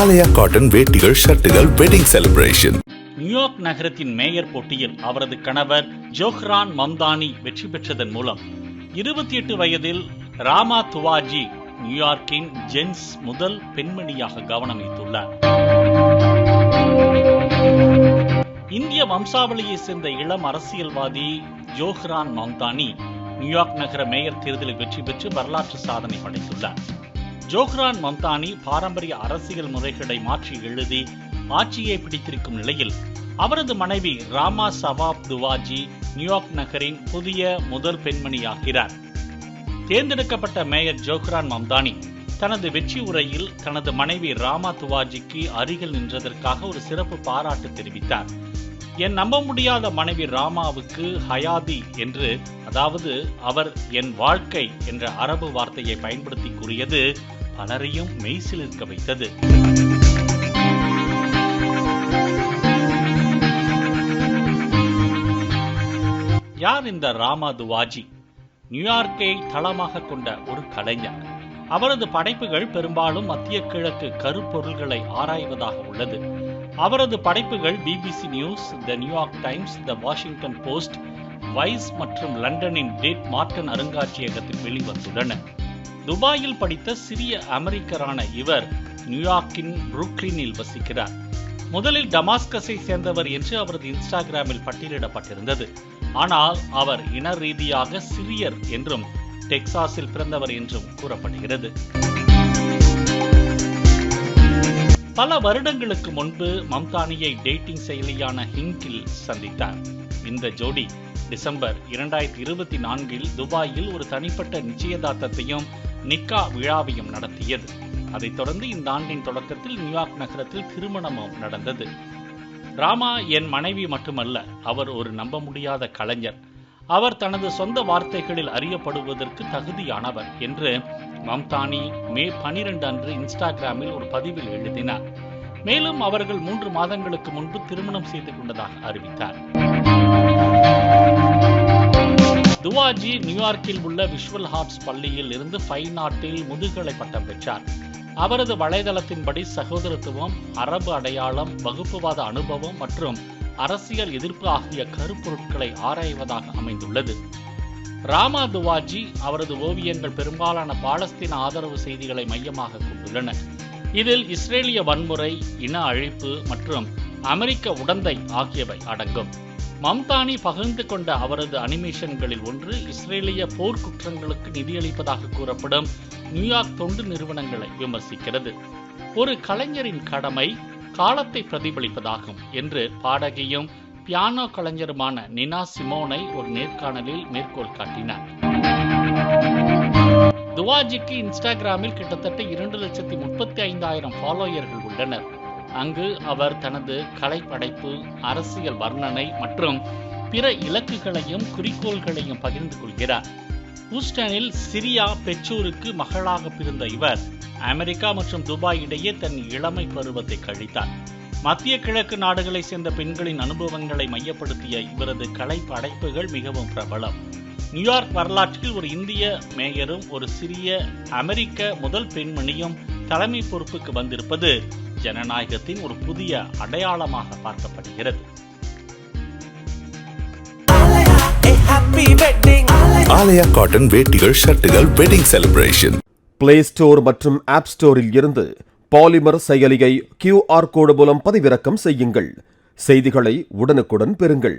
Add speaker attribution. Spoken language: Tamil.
Speaker 1: ஆலயா காட்டன் வேட்டிகள் ஷர்ட்டுகள் வெட்டிங் செலிப்ரேஷன்
Speaker 2: நியூயார்க் நகரத்தின் மேயர் போட்டியில் அவரது கணவர் ஜோஹ்ரான் மம்தானி வெற்றி பெற்றதன் மூலம் இருபத்தி எட்டு வயதில் ராமா துவாஜி நியூயார்க்கின் ஜென்ஸ் முதல் பெண்மணியாக கவனம் ஈர்த்துள்ளார். இந்திய வம்சாவளியை சேர்ந்த இளம் அரசியல்வாதி ஜோஹ்ரான் மம்தானி நியூயார்க் நகர மேயர் தேர்தலில் வெற்றி பெற்று வரலாற்று சாதனை படைத்துள்ளார். ஜோஹ்ரான் மம்தானி பாரம்பரிய அரசியல் முறைகளை மாற்றி எழுதி ஆட்சியை பிடித்திருக்கும் நிலையில் அவரது மனைவி ராமா சவாப் துவாஜி நியூயார்க் நகரின் புதிய முதல் பெண்மணியாகிறார். தேர்ந்தெடுக்கப்பட்ட மேயர் ஜோஹ்ரான் மம்தானி தனது வெற்றி உரையில் தனது மனைவி ராமா துவாஜிக்கு அருகில் நின்றதற்காக ஒரு சிறப்பு பாராட்டு தெரிவித்தார். என் நம்ப முடியாத மனைவி ராமாவுக்கு ஹயாதி என்று அதாவது அவர் என் வாழ்க்கை என்ற அரபு வார்த்தையை பயன்படுத்தி கூறியது பலரையும் மெய்சிலிருக்க வைத்தது. யார் இந்த ராமா துவாஜி நியூயார்க்கை தளமாக கொண்ட ஒரு கலைஞர். அவரது படைப்புகள் பெரும்பாலும் மத்திய கிழக்கு கருப்பொருள்களை ஆராய்வதாக உள்ளது. அவரது படைப்புகள் BBC News The New York Times The Washington Post Vice மற்றும் லண்டனின் டேட் மார்டன் அருங்காட்சியகத்தில் வெளிவந்துள்ளன. துபாயில் படித்த சிறிய அமெரிக்கரான இவர் நியூயார்க்கின் புருக்லினில் வசிக்கிறார். முதலில் டமாஸ்கஸை சேர்ந்தவர் என்று அவரது இன்ஸ்டாகிராமில் பட்டியலிடப்பட்டிருந்தது. ஆனால் அவர் இன ரீதியாக சிரியர் என்றும் டெக்சாஸில் பிறந்தவர் என்றும் கூறப்படுகிறது. பல வருடங்களுக்கு முன்பு மம்தானியை டேட்டிங் செயலியான ஹிங்கில் சந்தித்தார். இந்த ஜோடி டிசம்பர் இரண்டாயிரத்தி இருபத்தி நான்கில் துபாயில் ஒரு தனிப்பட்ட நிச்சயதார்த்தத்தையும் நிக்கா விழாவையும் நடத்தியது. அதைத் தொடர்ந்து இந்த ஆண்டின் தொடக்கத்தில் நியூயார்க் நகரத்தில் திருமணமும் நடந்தது. ராமா என் மனைவி மட்டுமல்ல அவர் ஒரு நம்ப முடியாத கலைஞர். அவர் தனது சொந்த வார்த்தைகளில் அறியப்படுவதற்கு தகுதியானவர் என்று மம்தானி மே பனிரெண்டு அன்று இன்ஸ்டாகிராமில் ஒரு பதிவில் எழுதினார். மேலும் அவர்கள் மூன்று மாதங்களுக்கு முன்பு திருமணம் செய்து கொண்டதாக அறிவித்தார். துவாஜி நியூயார்க்கில் உள்ள விஷுவல் ஹார்ட்ஸ் பள்ளியில் இருந்து ஃபைன் ஆர்ட்டில் முதுகலை பட்டம் பெற்றார். அவரது வலைதளத்தின்படி சகோதரத்துவம் அரபு அடையாளம் வகுப்புவாத அனுபவம் மற்றும் அரசியல் எதிர்ப்பு ஆகிய கருப்பொருட்களை ஆராய்வதாக அமைந்துள்ளது. ராமா துவாஜி அவரது ஓவியங்கள் பெரும்பாலான பாலஸ்தீன ஆதரவு செய்திகளை மையமாக கொண்டுள்ளன. இதில் இஸ்ரேலிய வன்முறை இன அழிப்பு மற்றும் அமெரிக்க உடந்தை ஆகியவை அடங்கும். மம்தானி பகிர்ந்து கொண்ட அவரது அனிமேஷன்களில் ஒன்று இஸ்ரேலிய போர்க்குற்றங்களுக்கு நிதியளிப்பதாக கூறப்படும் நியூயார்க் தொண்டு நிறுவனங்களை விமர்சிக்கிறது. ஒரு கலைஞரின் கடமை காலத்தை பிரதிபலிப்பதாகும் என்று பாடகியும் பியானோ கலைஞருமான நினா சிமோனை ஒரு நேர்காணலில் மேற்கோள் காட்டினார். துவாஜிக்கு இன்ஸ்டாகிராமில் கிட்டத்தட்ட இரண்டு லட்சத்தி முப்பத்தி ஐந்தாயிரம் ஃபாலோயர்கள் உள்ளனர். அங்கு அவர் தனது கலைப்படைப்பு அரசியல் வர்ணனை மற்றும் பிற இலக்குகளையும் குறிக்கோள்களையும் பகிர்ந்து கொள்கிறார். ஹூஸ்டனில் சிரியா பெற்றோருக்கு மகளாக பிறந்த இவர் அமெரிக்கா மற்றும் துபாய் இடையே தன் இளமை பருவத்தை கழித்தார். மத்திய கிழக்கு நாடுகளை சேர்ந்த பெண்களின் அனுபவங்களை மையப்படுத்திய இவரது கலை படைப்புகள் மிகவும் பிரபலம். நியூயார்க் வரலாற்றில் ஒரு இந்திய மேயரும் ஒரு சிறிய அமெரிக்க முதல் பெண்மணியும் தலைமை பொறுப்புக்கு வந்திருப்பது ஜனநாயகத்தின் ஒரு புதிய அடையாளமாக பார்க்கப்படுகிறது.
Speaker 1: ஆலயா காட்டன் வேட்டிகள் ஷர்ட்டுகள் வெட்டிங் செலிப்ரேஷன்
Speaker 3: பிளே ஸ்டோர் மற்றும் ஆப் ஸ்டோரில் இருந்து பாலிமர் செயலியை கியூஆர் கோடு மூலம் பதிவிறக்கம் செய்யுங்கள். செய்திகளை உடனுக்குடன் பெறுங்கள்.